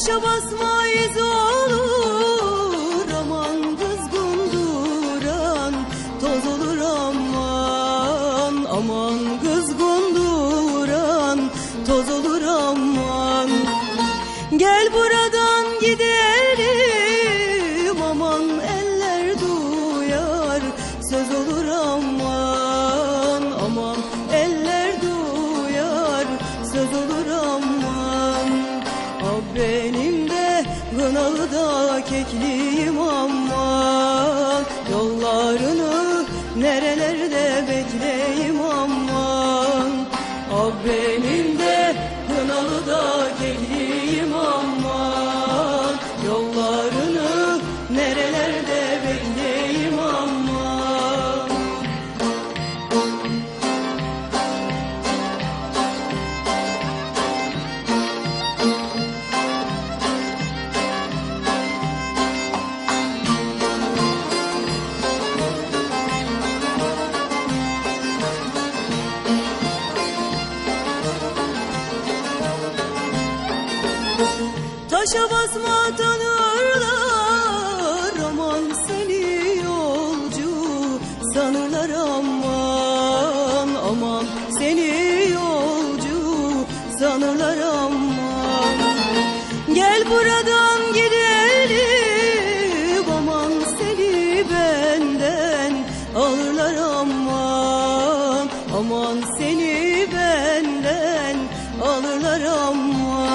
Taşa basma olur aman kızgın duran Toz olur aman aman kızgın duran Toz olur aman. Gel buradan benim de gınalı da kekliyim aman Yollarını nerelerde bekleyim aman? Ah Taşa basma tanırlar aman seni yolcu sanırlar aman aman seni yolcu sanırlar aman. Gel buradan gidelim aman seni benden alırlar aman aman seni benden alırlar aman